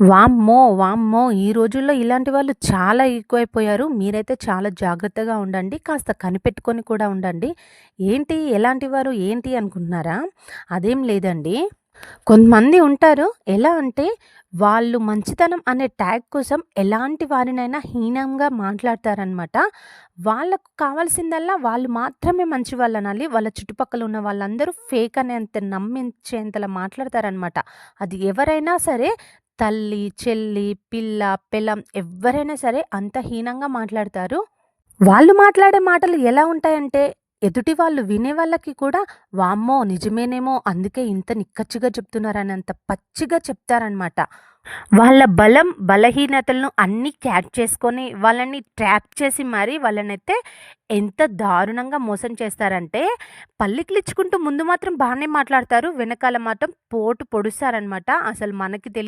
వామ్మో! వామ్మో! ఈ రోజుల్లో ఇలాంటి వాళ్ళు చాలా ఎక్కువైపోయారు. మీరైతే చాలా జాగ్రత్తగా ఉండండి. కాస్త కనిపెట్టుకొని కూడా ఉండండి. ఏంటి? ఎలాంటి వారు? ఏంటి అనుకుంటున్నారా? అదేం లేదండి. కొంతమంది ఉంటారు. ఎలా అంటే వాళ్ళు మంచితనం అనే ట్యాగ్ కోసం ఎలాంటి వారినైనా హీనంగా మాట్లాడతారనమాట. వాళ్ళకు కావాల్సిందల్లా వాళ్ళు మాత్రమే మంచి వాళ్ళు అనాలి వాళ్ళ చుట్టుపక్కల ఉన్న వాళ్ళందరూ ఫేక్ అనేంత నమ్మించేంతలా మాట్లాడతారనమాట. అది ఎవరైనా సరే తల్లి, చెల్లి, పిల్ల, పిల్లం ఎవరైనా సరే అంత హీనంగా మాట్లాడతారు. వాళ్ళు మాట్లాడే మాటలు ఎలా ఉంటాయంటే ఎదుటి వాళ్ళు వినే వాళ్ళకి కూడా వామ్మో! నిజమేనేమో అందుకే ఇంత నిక్కచ్చిగా చెప్తున్నారనంత పచ్చిగా చెప్తారనమాట. వాళ్ళ బలం, బలహీనతలను అన్నీ క్యాచ్ చేసుకొని వాళ్ళని ట్రాప్ చేసి మరీ వాళ్ళనైతే ఎంత దారుణంగా మోసం చేస్తారంటే పల్లికిలిచ్చుకుంటూ ముందు మాత్రం బాగానే మాట్లాడతారు. వెనకాల మాత్రం పోటు పొడుస్తారనమాట. అసలు మనకి తెలియ